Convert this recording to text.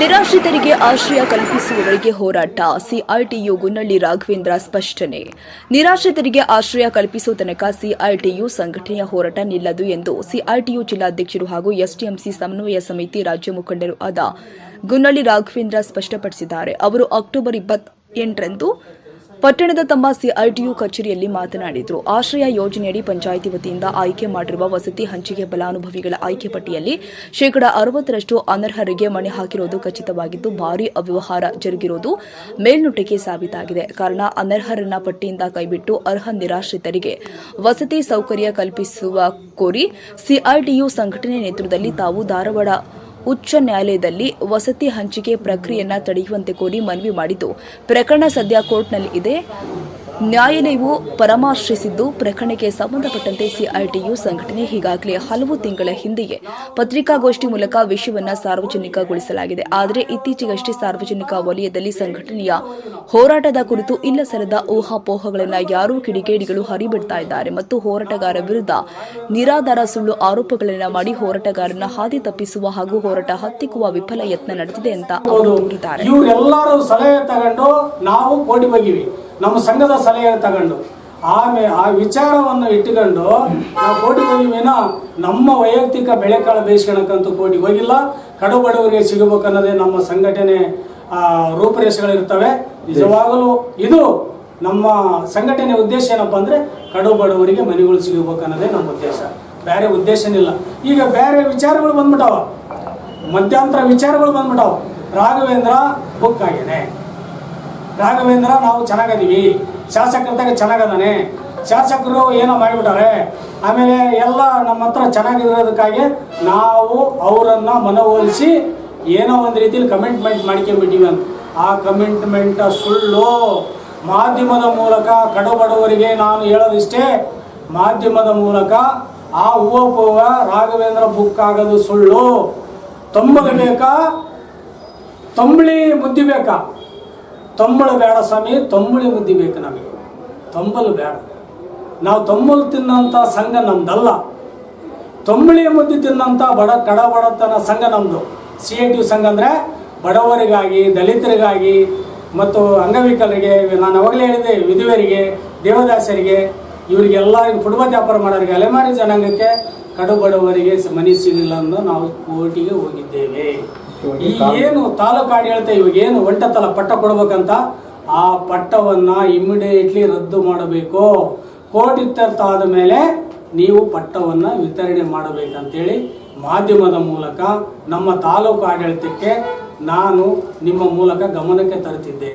ನಿರಾಶ್ರಿತರಿಗೆ ಆಶ್ರಯ ಕಲ್ಪಿಸುವವರಿಗೆ ಹೋರಾಟ. ಸಿಐಟಿಯು ಗುನ್ನಳ್ಳಿ ರಾಘವೇಂದ್ರ ಸ್ಪಷ್ಟನೆ. ನಿರಾಶ್ರಿತರಿಗೆ ಆಶ್ರಯ ಕಲ್ಪಿಸುವ ತನಕ ಸಿಐಟಿಯು ಸಂಘಟನೆಯ ಹೋರಾಟ ನಿಲ್ಲದು ಎಂದು ಸಿಐಟಿಯು ಜಿಲ್ಲಾಧ್ಯಕ್ಷರು ಹಾಗೂ ಎಸ್ಟಿಎಂಸಿ ಸಮನ್ವಯ ಸಮಿತಿ ರಾಜ್ಯ ಮುಖಂಡರು ಆದ ಗುನ್ನಳ್ಳಿ ರಾಘವೇಂದ್ರ ಸ್ಪಷ್ಟಪಡಿಸಿದ್ದಾರೆ. ಅವರು ಅಕ್ಟೋಬರ್ ಇಪ್ಪತ್ತೆಂಟರಂದು ಪಟ್ಟಣದ ತಮ್ಮ ಸಿಐಟಿಯು ಕಚೇರಿಯಲ್ಲಿ ಮಾತನಾಡಿದರು. ಆಶ್ರಯ ಯೋಜನೆಯಡಿ ಪಂಚಾಯಿತಿ ವತಿಯಿಂದ ಆಯ್ಕೆ ಮಾಡಿರುವ ವಸತಿ ಹಂಚಿಕೆ ಫಲಾನುಭವಿಗಳ ಆಯ್ಕೆ ಪಟ್ಟಿಯಲ್ಲಿ ಶೇಕಡಾ ಅರವತ್ತರಷ್ಟು ಅನರ್ಹರಿಗೆ ಮಣೆ ಹಾಕಿರುವುದು ಖಚಿತವಾಗಿದ್ದು, ಭಾರೀ ಅವ್ಯವಹಾರ ಜರುಗಿರುವುದು ಮೇಲ್ನೋಟಕ್ಕೆ ಸಾಬೀತಾಗಿದೆ. ಕಾರಣ, ಅನರ್ಹರನ್ನ ಪಟ್ಟಿಯಿಂದ ಕೈಬಿಟ್ಟು ಅರ್ಹ ನಿರಾಶ್ರಿತರಿಗೆ ವಸತಿ ಸೌಕರ್ಯ ಕಲ್ಪಿಸುವ ಕೋರಿ ಸಿಐಟಿಯು ಸಂಘಟನೆ ನೇತೃತ್ವದಲ್ಲಿ ತಾವು ಧಾರವಾಡ ಉಚ್ಚ ನ್ಯಾಯಾಲಯದಲ್ಲಿ ವಸತಿ ಹಂಚಿಕೆ ಪ್ರಕ್ರಿಯೆಯನ್ನು ತಡೆಯುವಂತೆ ಕೋರಿ ಮನವಿ ಮಾಡಿದ್ದು. ಪ್ರಕರಣ ಸದ್ಯ ಕೋರ್ಟ್ನಲ್ಲಿ ಇದೆ. ನ್ಯಾಯಾಲಯವು ಪರಾಮರ್ಶಿಸಿದ್ದು, ಪ್ರಕರಣಕ್ಕೆ ಸಂಬಂಧಪಟ್ಟಂತೆ ಸಿಐಟಿಯು ಸಂಘಟನೆ ಈಗಾಗಲೇ ಹಲವು ತಿಂಗಳ ಹಿಂದೆಯೇ ಪತ್ರಿಕಾಗೋಷ್ಠಿ ಮೂಲಕ ವಿಷಯವನ್ನ ಸಾರ್ವಜನಿಕಗೊಳಿಸಲಾಗಿದೆ. ಆದರೆ ಇತ್ತೀಚೆಗಷ್ಟೇ ಸಾರ್ವಜನಿಕ ವಲಯದಲ್ಲಿ ಸಂಘಟನೆಯ ಹೋರಾಟದ ಕುರಿತು ಇಲ್ಲ ಸಲ್ಲದ ಊಹಾಪೋಹಗಳನ್ನು ಯಾರೂ ಕಿಡಿಗೇಡಿಗಳು ಹರಿಬಿಡ್ತಾ ಇದ್ದಾರೆ ಮತ್ತು ಹೋರಾಟಗಾರ ವಿರುದ್ಧ ನಿರಾಧಾರ ಸುಳ್ಳು ಆರೋಪಗಳನ್ನು ಮಾಡಿ ಹೋರಾಟಗಾರನ ಹಾದಿ ತಪ್ಪಿಸುವ ಹಾಗೂ ಹೋರಾಟ ಹತ್ತಿಕ್ಕುವ ವಿಫಲ ಯತ್ನ ನಡೆದಿದೆ ಅಂತ ಅವರು ದೂರಿದ್ದಾರೆ. ನಮ್ಮ ಸಂಘದ ಸಲಹೆ ತಗೊಂಡು. ಆಮೇಲೆ ಆ ವಿಚಾರವನ್ನು ಇಟ್ಟುಕೊಂಡು ನಾವು ಕೋಟಿ ಹೋಗಿವೇನೋ ನಮ್ಮ ವೈಯಕ್ತಿಕ ಬೆಳೆಕಾಳ ಬೇಯಿಸ್ಕೊಳಕ್ಕಂತೂ ಕೋಟಿ ಹೋಗಿಲ್ಲ. ಕಡು ಬಡವರಿಗೆ ಸಿಗಬೇಕನ್ನೋದೇ ನಮ್ಮ ಸಂಘಟನೆ ರೂಪರೇಷೆಗಳಿರ್ತವೆ ನಿಜವಾಗಲೂ ಇದು ನಮ್ಮ ಸಂಘಟನೆ ಉದ್ದೇಶ ಏನಪ್ಪ ಅಂದರೆ ಕಡು ಬಡವರಿಗೆ ಮನೆಗಳು ಸಿಗಬೇಕನ್ನೋದೇ ನಮ್ಮ ಉದ್ದೇಶ. ಬೇರೆ ಉದ್ದೇಶನಿಲ್ಲ. ಈಗ ಬೇರೆ ವಿಚಾರಗಳು ಬಂದ್ಬಿಟ್ಟಾವ. ಮಧ್ಯಂತರ ವಿಚಾರಗಳು ಬಂದ್ಬಿಟ್ಟಾವ. ರಾಘವೇಂದ್ರ ಬುಕ್ ಆಗಿದೆ ರಾಘವೇಂದ್ರ, ನಾವು ಚೆನ್ನಾಗದೀವಿ. ಶಾಸಕರ್ದಾಗ ಚೆನ್ನಾಗದಾನೆ. ಶಾಸಕರು ಏನೋ ಮಾಡಿಬಿಟ್ಟಾರೆ. ಆಮೇಲೆ ಎಲ್ಲ ನಮ್ಮ ಹತ್ರ ಚೆನ್ನಾಗಿರೋದಕ್ಕಾಗಿ ನಾವು ಅವರನ್ನು ಮನವೊಲಿಸಿ ಏನೋ ಒಂದು ರೀತಿಯಲ್ಲಿ ಕಮಿಟ್ಮೆಂಟ್ ಮಾಡ್ಕೊಂಡ್ಬಿಟ್ಟಿವಿ ಅಂತ. ಆ ಕಮಿಟ್ಮೆಂಟ್ ಸುಳ್ಳು. ಮಾಧ್ಯಮದ ಮೂಲಕ ಕಡು ಬಡವರಿಗೆ ನಾನು ಹೇಳೋದಿಷ್ಟೇ, ಮಾಧ್ಯಮದ ಮೂಲಕ ಆ ಹೂವಪೂವ ರಾಘವೇಂದ್ರ ಬುಕ್ ಆಗೋದು ಸುಳ್ಳು. ತೊಂಬಲು ಬೇಕಾ? ತಂಬಳಿ ಬುದ್ಧಿ ಬೇಕಾ? ತಂಬಳು ಬೇಡ ಸ್ವಾಮಿ, ತಂಬುಳಿ ಮುದ್ದಿ ಬೇಕು ನಮಗೆ. ತಂಬಲು ಬೇಡ. ನಾವು ತಂಬಲು ತಿನ್ನಂಥ ಸಂಘ ನಮ್ದಲ್ಲ. ತಂಬಳಿ ಮುದ್ದಿ ತಿನ್ನಂಥ ಬಡ ಕಡ ಬಡತನ ಸಂಘ ನಮ್ಮದು ಸಿ ಎ ಟಿ ಸಂಘ ಅಂದರೆ ಬಡವರಿಗಾಗಿ, ದಲಿತರಿಗಾಗಿ, ಮತ್ತು ಅಂಗವಿಕಲರಿಗೆ ನಾನು ಅವಾಗಲೇ ಹೇಳಿದೆ, ವಿಧುವರಿಗೆ, ದೇವದಾಸರಿಗೆ, ಇವರಿಗೆಲ್ಲರಿಗೂ ಕುಟುಂಬ ವ್ಯಾಪಾರ ಮಾಡೋರಿಗೆ, ಅಲೆಮಾರಿ ಜನಾಂಗಕ್ಕೆ ಕಡು ಬಡವರಿಗೆ ಮನೆ ಸಿಗಲಿಲ್ಲ ಅಂದು ನಾವು ಕೋರ್ಟಿಗೆ ಹೋಗಿದ್ದೇವೆ. ಏನು ತಾಲೂಕು ಆಡಳಿತ ಇವಾಗ ಏನು ಒಂಟತ್ತಲ ಪಟ್ಟ ಕೊಡ್ಬೇಕಂತ ಆ ಪಟ್ಟವನ್ನ ಇಮಿಡಿಯೇಟ್ಲಿ ರದ್ದು ಮಾಡಬೇಕು. ಕೋರ್ಟ್ ಇತ್ಯರ್ಥ ಆದ ಮೇಲೆ ನೀವು ಪಟ್ಟವನ್ನ ವಿತರಣೆ ಮಾಡಬೇಕಂತೇಳಿ ಮಾಧ್ಯಮದ ಮೂಲಕ ನಮ್ಮ ತಾಲೂಕು ಆಡಳಿತಕ್ಕೆ ನಾನು ನಿಮ್ಮ ಮೂಲಕ ಗಮನಕ್ಕೆ ತರುತ್ತಿದ್ದೆ.